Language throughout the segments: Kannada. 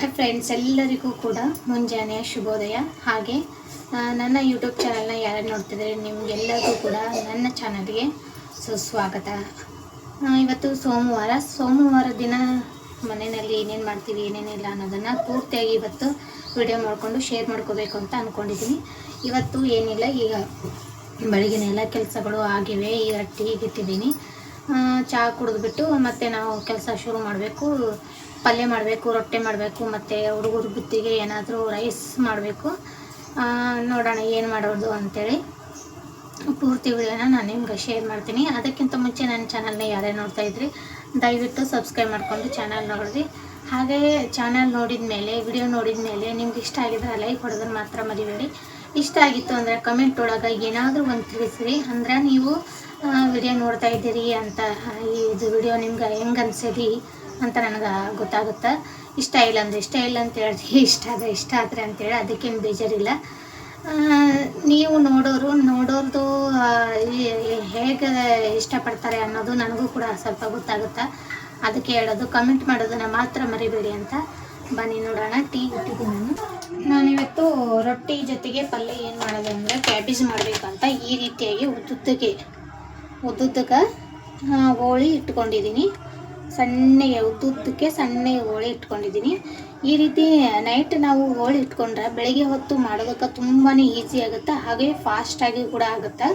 ಹಾಯ್ ಫ್ರೆಂಡ್ಸ್ ಎಲ್ಲರಿಗೂ ಕೂಡ ಮುಂಜಾನೆಯ ಶುಭೋದಯ. ಹಾಗೆ ನನ್ನ ಯೂಟ್ಯೂಬ್ ಚಾನಲ್ನ ಯಾರು ನೋಡ್ತಿದ್ರೆ ನಿಮಗೆಲ್ಲರಿಗೂ ಕೂಡ ನನ್ನ ಚಾನಲ್ಗೆ ಸುಸ್ವಾಗತ ಇವತ್ತು ಸೋಮವಾರ. ಸೋಮವಾರ ದಿನ ಮನೆಯಲ್ಲಿ ಏನೇನು ಮಾಡ್ತೀವಿ, ಏನೇನಿಲ್ಲ ಅನ್ನೋದನ್ನು ಪೂರ್ತಿಯಾಗಿ ಇವತ್ತು ವಿಡಿಯೋ ಮಾಡಿಕೊಂಡು ಶೇರ್ ಮಾಡ್ಕೋಬೇಕು ಅಂತ ಅಂದ್ಕೊಂಡಿದ್ದೀನಿ ಇವತ್ತು ಏನಿಲ್ಲ, ಈಗ ಬೆಳಗಿನ ಎಲ್ಲ ಕೆಲಸಗಳು ಆಗಿವೆ ಈಗ ಟೀ ಚಹಾ ಕುಡಿದ್ಬಿಟ್ಟು ಮತ್ತೆ ನಾವು ಕೆಲಸ ಶುರು ಮಾಡಬೇಕು. ಪಲ್ಯ ಮಾಡಬೇಕು, ರೊಟ್ಟಿ ಮಾಡಬೇಕು, ಮತ್ತು ಹುಡುಗರ ಬುತ್ತಿಗೆ ಏನಾದರೂ ರೈಸ್ ಮಾಡಬೇಕು. ನೋಡೋಣ ಏನು ಮಾಡೋದು ಅಂಥೇಳಿ ಪೂರ್ತಿ ವಿಡಿಯೋನ ನಾನು ನಿಮ್ಗೆ ಶೇರ್ ಮಾಡ್ತೀನಿ. ಅದಕ್ಕಿಂತ ಮುಂಚೆ ನನ್ನ ಚಾನಲ್ನ ಯಾರೇ ನೋಡ್ತಾ ಇದ್ರಿ, ದಯವಿಟ್ಟು ಸಬ್ಸ್ಕ್ರೈಬ್ ಮಾಡಿಕೊಂಡು ಚಾನಲ್ ನೋಡಿರಿ. ಹಾಗೆ ಚಾನಲ್ ನೋಡಿದ ಮೇಲೆ ವಿಡಿಯೋ ನೋಡಿದ ಮೇಲೆ ನಿಮ್ಗೆ ಇಷ್ಟ ಆಗಿದ್ರೆ ಲೈಕ್ ಹೊಡೆದ್ರೆ ಮಾತ್ರ ಮರಿಬೇಡಿ. ಇಷ್ಟ ಆಗಿತ್ತು ಅಂದರೆ ಕಮೆಂಟ್ ಒಳಗೆ ಏನಾದರೂ ಒಂದು ತಿಳಿಸಿರಿ. ಅಂದ್ರೆ ನೀವು ವಿಡಿಯೋ ನೋಡ್ತಾ ಇದ್ದೀರಿ ಅಂತ ಈ ಇದು ವಿಡಿಯೋ ನಿಮ್ಗೆ ಹೆಂಗೆ ಅಂತ ನನಗೆ ಗೊತ್ತಾಗುತ್ತೆ. ಇಷ್ಟ ಇಲ್ಲ ಅಂದರೆ ಇಷ್ಟ ಇಲ್ಲ ಅಂತ ಇಷ್ಟ ಆದರೆ ಇಷ್ಟ ಆದರೆ ಅಂತೇಳಿ ಅದಕ್ಕೇನು ಬೇಜಾರಿಲ್ಲ. ನೀವು ನೋಡೋರು, ನೋಡೋರ್ದು ಹೇಗೆ ಇಷ್ಟಪಡ್ತಾರೆ ಅನ್ನೋದು ನನಗೂ ಕೂಡ ಸ್ವಲ್ಪ ಗೊತ್ತಾಗುತ್ತೆ. ಅದಕ್ಕೆ ಹೇಳೋದು ಕಮೆಂಟ್ ಮಾಡೋದನ್ನ ಮಾತ್ರ ಮರಿಬೇಡಿ ಅಂತ. ಬನ್ನಿ ನೋಡೋಣ, ಟೀ ಇಟ್ಟಿದ್ದೀನಿ ನಾನು. ನಾನಿವತ್ತು ರೊಟ್ಟಿ ಜೊತೆಗೆ ಪಲ್ಯ ಏನು ಮಾಡೋದು ಅಂದರೆ ಕ್ಯಾಬೇಜ್ ಮಾಡಬೇಕಂತ ಈ ರೀತಿಯಾಗಿ ಉದ್ದುದ್ದಕ್ಕೆ ಉದ್ದುದ್ದಕ್ಕೆ ಹೋಳಿ ಇಟ್ಕೊಂಡಿದ್ದೀನಿ ಸಣ್ಣಗೆ ತುತ್ತಕ್ಕೆ ಸಣ್ಣಗೆ ಹೋಳಿ ಇಟ್ಕೊಂಡಿದ್ದೀನಿ. ಈ ರೀತಿ ನೈಟ್ ನಾವು ಹೋಳಿ ಇಟ್ಕೊಂಡ್ರೆ ಬೆಳಗ್ಗೆ ಹೊತ್ತು ಮಾಡೋದಕ್ಕೆ ತುಂಬಾ ಈಸಿ ಆಗುತ್ತೆ, ಹಾಗೆ ಫಾಸ್ಟಾಗಿ ಕೂಡ ಆಗುತ್ತೆ.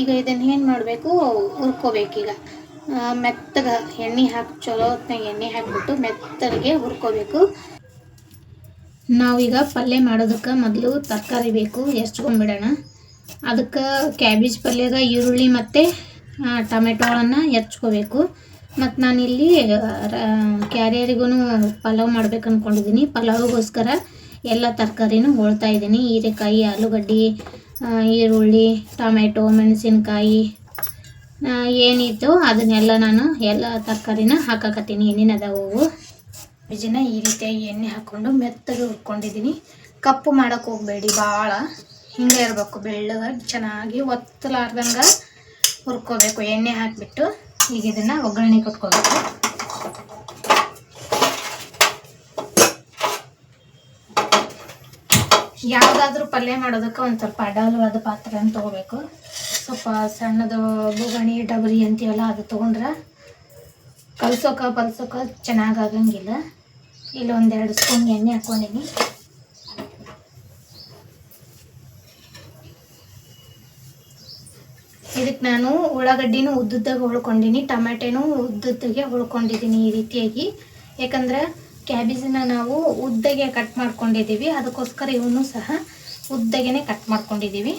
ಈಗ ಇದನ್ನು ಏನು ಮಾಡಬೇಕು? ಹುರ್ಕೋಬೇಕೀಗ. ಮೆತ್ತಗೆ ಎಣ್ಣೆ ಹಾಕಿ ಚಲೋ ಹೊತ್ನಾಗ ಎಣ್ಣೆ ಹಾಕಿಬಿಟ್ಟು ಮೆತ್ತಗೆ ಹುರ್ಕೋಬೇಕು. ನಾವೀಗ ಪಲ್ಯ ಮಾಡೋದಕ್ಕೆ ಮೊದಲು ತರಕಾರಿ ಬೇಕು ಹೆಚ್ಕೊಂಡ್ಬಿಡೋಣ ಅದಕ್ಕೆ ಕ್ಯಾಬೇಜ್ ಪಲ್ಯದ ಈರುಳ್ಳಿ ಮತ್ತು ಟೊಮೆಟೊಗಳನ್ನು ಹೆಚ್ಕೋಬೇಕು. ಮತ್ತು ನಾನಿಲ್ಲಿ ಕ್ಯಾರಿಯರಿಗೂ ಪಲಾವ್ ಮಾಡ್ಬೇಕು ಅಂದ್ಕೊಂಡಿದ್ದೀನಿ ಪಲಾವ್ಗೋಸ್ಕರ ಎಲ್ಲ ತರಕಾರಿನೂ ಹೋಳ್ತಾ ಇದ್ದೀನಿ. ಹೀರೆಕಾಯಿ, ಆಲೂಗಡ್ಡೆ ಈರುಳ್ಳಿ, ಟೊಮೆಟೊ, ಮೆಣಸಿನ್ಕಾಯಿ ಏನಿತ್ತು ಅದನ್ನೆಲ್ಲ ನಾನು ಎಲ್ಲ ತರಕಾರಿನ ಹಾಕಾಕತ್ತೀನಿ. ಎಣ್ಣಿನದ ಹೂವು ಬೀಜನ ಈ ರೀತಿಯಾಗಿ ಎಣ್ಣೆ ಹಾಕ್ಕೊಂಡು ಮೆತ್ತಗೆ ಹುರ್ಕೊಂಡಿದ್ದೀನಿ ಕಪ್ಪು ಮಾಡೋಕೆ ಹೋಗಬೇಡಿ ಭಾಳ ಹಿಂಗೆ ಇರಬೇಕು, ಬೆಳ್ಳಗೆ, ಚೆನ್ನಾಗಿ ಒತ್ತಲಾರ್ದಂಗೆ ಹುರ್ಕೋಬೇಕು. ಎಣ್ಣೆ ಹಾಕಿಬಿಟ್ಟು ಈಗ ಇದನ್ನು ಒಗ್ಗರಣೆ ಕೊಟ್ಕೋಬೇಕು ಯಾವುದಾದ್ರೂ ಪಲ್ಯ ಮಾಡೋದಕ್ಕೆ ಒಂದು ಸ್ವಲ್ಪ ಅಡಲವಾದ ಪಾತ್ರೆನ ತಗೋಬೇಕು. ಸ್ವಲ್ಪ ಸಣ್ಣದು ಬುಗಣಿ, ಡಬರಿ ಅಂತೀವಲ್ಲ, ಅದು ತೊಗೊಂಡ್ರೆ ಕಲ್ಸೋಕೆ ಆಗಂಗಿಲ್ಲ ಇಲ್ಲಿ ಒಂದೆರಡು ಸ್ಪೂನ್ ಎಣ್ಣೆ ಹಾಕ್ಕೊಂಡಿನಿ. ಇದಕ್ಕೆ ನಾನು ಉಳ್ಳಾಗಡ್ಡಿನೂ ಉದ್ದುದ್ದಾಗ ಹೊಳ್ಕೊಂಡಿನಿ ಟೊಮೆಟೆನೂ ಉದ್ದುದ್ದಾಗೆ ಉಳ್ಕೊಂಡಿದ್ದೀನಿ ಈ ರೀತಿಯಾಗಿ. ಯಾಕಂದ್ರೆ ಕ್ಯಾಬೇಜನ್ನ ನಾವು ಉದ್ದಗೆ ಕಟ್ ಮಾಡ್ಕೊಂಡಿದ್ದೀವಿ ಅದಕ್ಕೋಸ್ಕರ ಇವನು ಸಹ ಉದ್ದಗೆನೆ ಕಟ್ ಮಾಡ್ಕೊಂಡಿದ್ದೀವಿ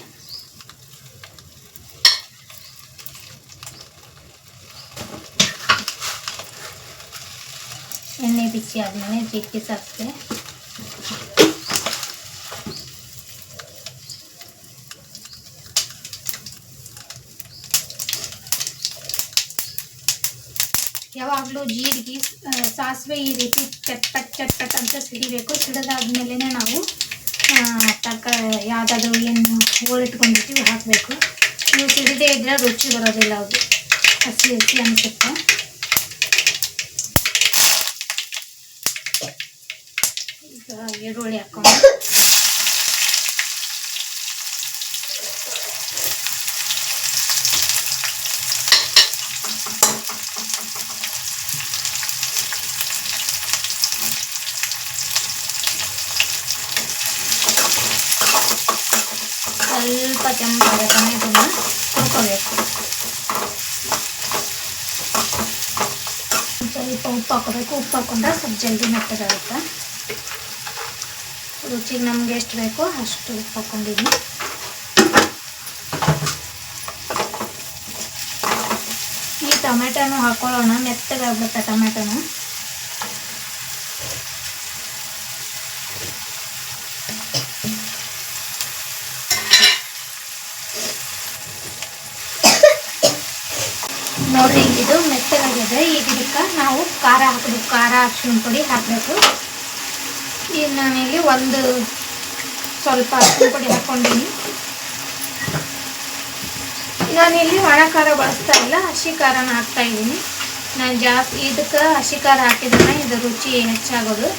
ಎಣ್ಣೆ ಬಿಸಿ ಆದಮೇಲೆ ಜೀರಿಗೆ ಸಾಸಿವೆ. ಯಾವಾಗಲೂ ಜೀರಿಗೆ ಸಾಸಿವೆ ಈ ರೀತಿ ಚಟ್ಪಟ್ ಚಟ್ಪಟ್ ಅಂತ ಸಿಡಿಬೇಕು. ಸಿಡಿದಾದ್ಮೇಲೆ ನಾವು ತಕ್ಕ ಯಾವುದಾದ್ರೂ ಏನು ಹೋಳಿಟ್ಕೊಂಡಿರ್ತೀವಿ ಹಾಕಬೇಕು. ನೀವು ಸಿಡಿದೇ ಇದ್ರೆ ರುಚಿ ಬರೋದಿಲ್ಲ ಅದು. ಹಸಿ ಹಸಿ ಅನಿಸುತ್ತೆ. ಈಗ ಈರುಳ್ಳಿ ಹಾಕೊಂಡು ಸ್ವಲ್ಪ ಕೆಂಪಾದ ಟೊಮೆಟೊನ ಹುರ್ಕೋಬೇಕು ಸ್ವಲ್ಪ ಉಪ್ಪು ಹಾಕೋಬೇಕು ಹಾಕೊಂಡ್ರೆ ಸ್ವಲ್ಪ ಜಲ್ದಿ ಮೆತ್ತಗಾಗುತ್ತೆ ರುಚಿಗೆ ನಮ್ಗೆ ಎಷ್ಟು ಬೇಕೋ ಅಷ್ಟು ಉಪ್ಪು ಹಾಕೊಂಡಿದ್ದೀನಿ ಈ ಟೊಮೆಟೊನು ಹಾಕೊಳ್ಳೋಣ ಮೆತ್ತಗಾಗ್ಬಿಡುತ್ತೆ ಟೊಮೆಟೊನು. ಖಾರ ಹಾಕಬೇಕು, ಖಾರ ಅರ್ಶಿನ ಪುಡಿ ಹಾಕಬೇಕು. ಈಗ ನಾನಿಲ್ಲಿ ಒಂದು ಸ್ವಲ್ಪ ಅರ್ಶಿನ ಪುಡಿ ಹಾಕ್ಕೊಂಡಿನಿ ನಾನಿಲ್ಲಿ ಒಣ ಖಾರ ಬಳಸ್ತಾ ಇಲ್ಲ, ಹಸಿ ಖಾರನ ಹಾಕ್ತಾ ಇದ್ದೀನಿ. ನಾನು ಜಾಸ್ತಿ ಇದಕ್ಕೆ ಹಸಿ ಖಾರ ಹಾಕಿದ್ರೆ ಇದು ರುಚಿ ಹೆಚ್ಚಾಗೋದು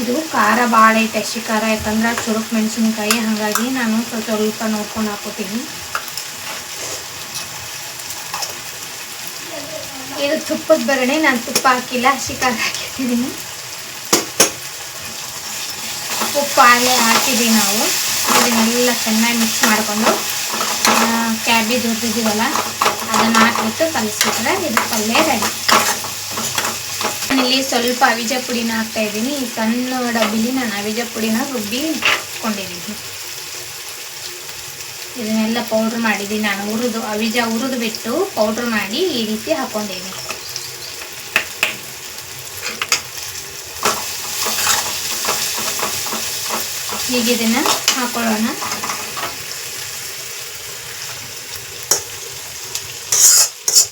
ಇದು ಖಾರ ಭಾಳ ಐತೆ, ಹಸಿ ಖಾರ, ಯಾಕಂದ್ರೆ ಚುರುಕು ಮೆಣಸಿನ್ಕಾಯಿ, ಹಾಗಾಗಿ ನಾನು ಸ್ವಲ್ಪ ಸ್ವಲ್ಪ ನೋಡ್ಕೊಂಡು ಹಾಕೋತೀನಿ ಇದು ತುಪ್ಪದ ಬರಣೆ, ನಾನು ತುಪ್ಪ ಹಾಕಿಲ್ಲ ಖಾರ ಹಾಕಿದ್ದೀನಿ. ಉಪ್ಪು ಆಗಲೇ ಹಾಕಿದ್ದೀವಿ ನಾವು. ಇದನ್ನೆಲ್ಲ ಚೆನ್ನಾಗಿ ಮಿಕ್ಸ್ ಮಾಡಿಕೊಂಡು ಕ್ಯಾಬೇಜ್ ಹುರಿದಿದ್ದೀವಲ್ಲ ಅದನ್ನು ಹಾಕ್ಬಿಟ್ಟು ಕಲಿಸ್ಬಿಟ್ರೆ ಇದು ಪಲ್ಯ ರೆಡಿ ನಾನಿಲ್ಲಿ ಸ್ವಲ್ಪ ಅವಿಜ ಪುಡಿನ ಹಾಕ್ತಾಯಿದ್ದೀನಿ ಈ ಸಣ್ಣ ಡಬ್ಬಿಲಿ ನಾನು ಅವಿಜ ಪುಡಿನ ರುಬ್ಬಿ ಇಟ್ಕೊಂಡಿದ್ದೀನಿ ಇದನ್ನೆಲ್ಲ ಪೌಡ್ರ್ ಮಾಡಿದ್ದೀನಿ ನಾನು ಹುರಿದು, ಅವಿಜ ಹುರಿದು ಬಿಟ್ಟು ಪೌಡ್ರ್ ಮಾಡಿ ಈ ರೀತಿ ಹಾಕ್ಕೊಂಡಿದ್ದೀನಿ ಈಗ ಇದನ್ನ ಹಾಕೊಳ್ಳೋಣ.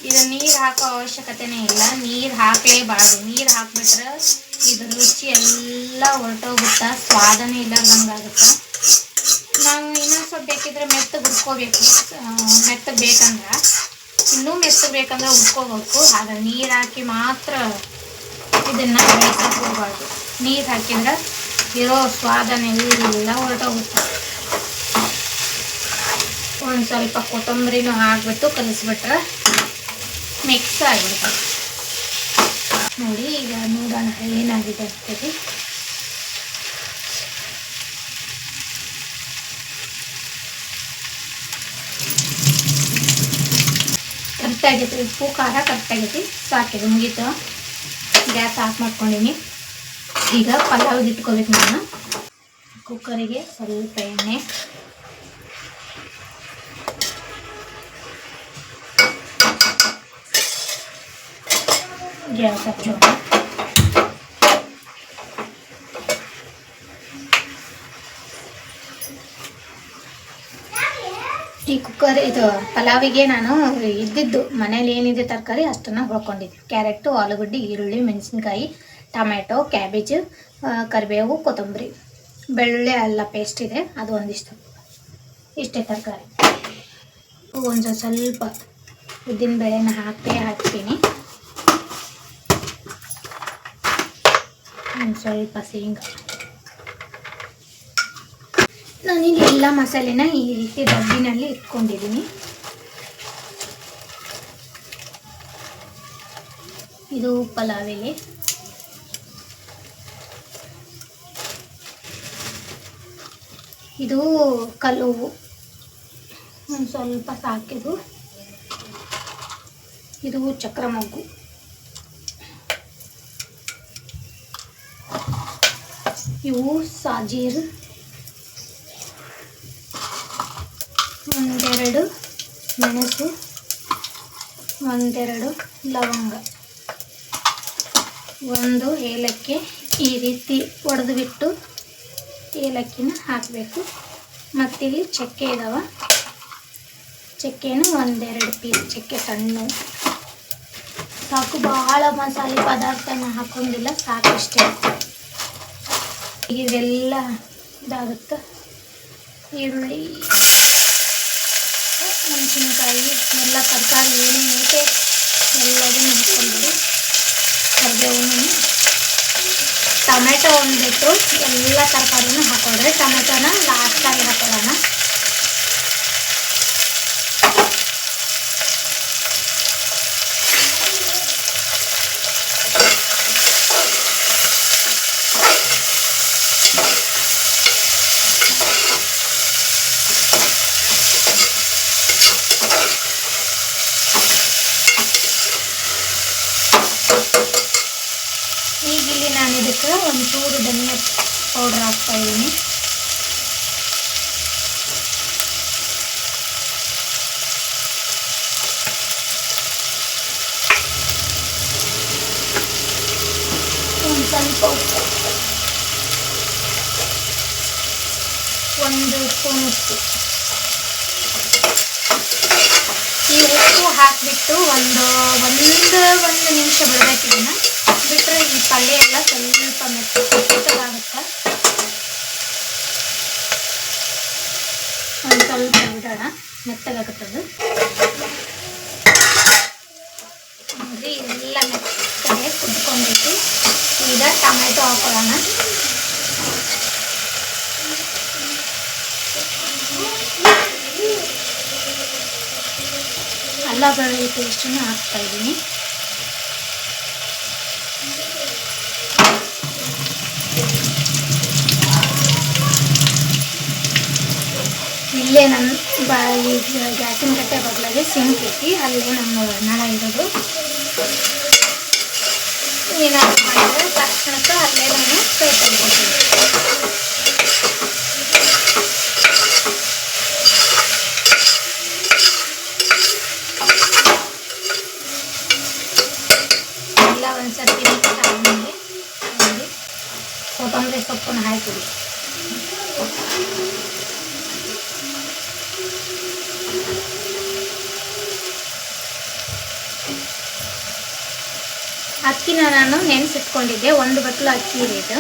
ಇದು ನೀರು ಹಾಕೋ ಅವಶ್ಯಕತೆನೇ ಇಲ್ಲ. ನೀರು ಹಾಕಲೇಬಾರ್ದು. ನೀರು ಹಾಕ್ಬಿಟ್ರೆ ಇದ್ರ ರುಚಿ ಎಲ್ಲ ಹೊರಟೋಗುತ್ತಾ, ಸ್ವಾದನೇ ಇಲ್ಲದಂಗಾಗುತ್ತೆ ನಾವು ಇನ್ನೊಂದು ಸ್ವಲ್ಪ ಬೇಕಿದ್ರೆ ಮೆತ್ತಗೆ ಹುರ್ಕೋಬೇಕು. ಮೆತ್ತಗೆ ಬೇಕಂದ್ರೆ. ಇನ್ನೂ ಮೆತ್ತಗೆ ಬೇಕಂದ್ರೆ ಹುರ್ಕೋಬೇಕು. ಆದ್ರೆ ನೀರು ಹಾಕಿ ಮಾತ್ರ ಇದನ್ನು ಬೇಯಿಸಕ್ಕೆ ನೀರು ಹಾಕಿದ್ರೆ ಇರೋ ಸ್ವಾದನೆಲ್ಲ ಹೊರಟೋಗುತ್ತೆ. ಒಂದು ಸ್ವಲ್ಪ ಕೊತ್ತಂಬರಿನೂ ಹಾಕ್ಬಿಟ್ಟು ಕಲಿಸ್ಬಿಟ್ರೆ ಮಿಕ್ಸ್ ಆಗಿಬಿಡ್ತದೆ ನೋಡಿ, ಈಗ ನೋಡೋಣ ಏನಾಗಿದೆ ಅಂತೇಳಿ. ಕರೆಕ್ಟಾಗೈತಿ ಉಪ್ಪು, ಖಾರ ಕರೆಕ್ಟಾಗೈತಿ ಸಾಕಿದೆ ಮುಗೀತು. ಗ್ಯಾಸ್ ಆಫ್ ಮಾಡ್ಕೊಂಡಿನಿ. ಈಗ ಪಲಾವ್ಗೆ ಇಟ್ಕೋಬೇಕು ನಾನು. ಕುಕ್ಕರಿಗೆ ಸ್ವಲ್ಪ ಎಣ್ಣೆ. ಗ್ಯಾಸ್ ಹಚ್ಚೋಣ ಈ ಕುಕ್ಕರ್ ಇದು ಪಲಾವಿಗೆ ನಾನು ಇದ್ದಿದ್ದು. ಮನೇಲಿ ಏನಿದೆ ತರಕಾರಿ ಅಷ್ಟನ್ನು ಹೊಳ್ಕೊಂಡಿದ್ದೆ ಕ್ಯಾರೆಟು ಆಲೂಗಡ್ಡೆ, ಈರುಳ್ಳಿ, ಮೆಣಸಿನ್ಕಾಯಿ, ಟೊಮ್ಯಾಟೊ ಕ್ಯಾಬೇಜ್ ಕರಿಬೇವು, ಕೊತ್ತಂಬರಿ. ಬೆಳ್ಳುಳ್ಳಿ, ಎಲ್ಲ ಪೇಸ್ಟ್ ಇದೆ. ಅದು ಒಂದಿಷ್ಟು. ಇಷ್ಟೇ ತರಕಾರಿ. ಒಂದು ಸ್ವಲ್ಪ ಉದ್ದಿನ ಬೇಳೆನ ಹಾಕಿ, ಹಾಕ್ತೀನಿ. ಒಂದು ಸ್ವಲ್ಪ ಶೇಂಗಾ. ನಾನಿಲ್ಲಿ ಎಲ್ಲ ಮಸಾಲೆನ ಈ ರೀತಿ ಡಬ್ಬಿನಲ್ಲಿ ಇಟ್ಕೊಂಡಿದ್ದೀನಿ. ಇದು ಪಲಾವಿಗೆ ಇದು ಕಲ್ಲುವು. ಒಂದು ಸ್ವಲ್ಪ ಸಾಕಿದು ಇದು ಚಕ್ರ ಮಗ್ಗು ಇವು ಸಾಜೀರು ಒಂದೆರಡು ಮೆಣಸು, ಒಂದೆರಡು ಲವಂಗ. ಒಂದು ಏಲಕ್ಕಿ ಈ ರೀತಿ ಒಡೆದು ಬಿಟ್ಟು ಏಲಕ್ಕಿನ ಹಾಕಬೇಕು. ಮತ್ತಿಲ್ಲಿ ಚಕ್ಕೆ ಇದಾವ. ಚಕ್ಕೆನೂ ಒಂದೆರಡು ಪೀಸ್, ಚಕ್ಕೆ ಸಣ್ಣ. ಸಾಕು ಬಹಳ ಮಸಾಲೆ ಪದಾರ್ಥನ ಹಾಕೊಂಡಿಲ್ಲ ಸಾಕಷ್ಟೇ ಇದೆಲ್ಲ ಇದಾಗುತ್ತೆ. ಈರುಳ್ಳಿ. ಮೆಣಸಿನ್ಕಾಯಿ, ಎಲ್ಲ ತರಕಾರಿ ಏನೇನು ಐತೆ ಎಲ್ಲದನ್ನು ಹಾಕ್ಕೊಂಡ್ಬಿಡಿ ಕರಿಬೇವನ್ನು ಟೊಮೆಟೊ ಒಂದು ಬಿಟ್ಟು ಎಲ್ಲ ತರಕಾರಿನೂ ಹಾಕೊಂಡ್ರೆ ಟೊಮೆಟೊನ ಲಾಸ್ಟಾಗಿ ಹಾಕೊಳ್ಳೋಣ ಈಗ ಇಲ್ಲಿ ನಾನು ಇದಕ್ಕೆ ಒಂಚೂರು ಧನಿಯಾ ಪೌಡ್ರ್ ಹಾಕ್ತಾ ಇದ್ದೀನಿ ಒಂದು ಸ್ವಲ್ಪ ಉಪ್ಪು ಒಂದು ಸ್ಪೂನ್ ಉಪ್ಪು ಈ ಉಪ್ಪು ಹಾಕಿಬಿಟ್ಟು ಒಂದು ಒಂದು ಒಂದು ನಿಮಿಷ ಬಿಡಬೇಕು ಇದನ್ನು ಬಿಟ್ಟರೆ ಈ ಪಲ್ಯ ಎಲ್ಲ ಸ್ವಲ್ಪ ಮೆತ್ತಗಾಗುತ್ತೆ. ಒಂದು ಸ್ವಲ್ಪ ಬಿಡೋಣ ಮೆತ್ತಗಾಗುತ್ತದು ನೋಡಿ, ಎಲ್ಲ ಮೆತ್ತಗೆ ಕುಡ್ಕೊಂಡಿತ್ತು ಈಗ ಟೊಮೆಟೊ ಹಾಕೊಳ್ಳೋಣ. ಬೆಳ್ಳುಳ್ಳಿ ಪೇಸ್ಟನ್ನು ಹಾಕ್ತಾ ಇಲ್ಲೇ ನನ್ನ ಬಾ ಗ್ಯಾಸಿನ ಕಟ್ಟೆ ಬಗ್ಲಾಗೆ ಸಿಂಕ್ ಐತಿ ಅಲ್ಲೇ ನಮ್ಮ ನಳ ಇರೋದು ಏನಾದ್ರು ಮಾಡಿದ್ರೆ ತಕ್ಷಣಕ್ಕೆ ಅಲ್ಲೇ ನಾನು ಕೈ ತೊಳ್ಕೊತೀನಿ ಎಲ್ಲ ಒಂದ್ಸರ್ತಿ ಕೊತ್ತಂಬರಿ ಸೊಪ್ಪನ್ನು ಹಾಕಿಬಿಡಿ ಅಕ್ಕಿನ ನಾನು ನೆನೆಸಿಟ್ಕೊಂಡಿದ್ದೆ, ಒಂದು ಬಟ್ಲು ಅಕ್ಕಿ ಇದೆ ಇದು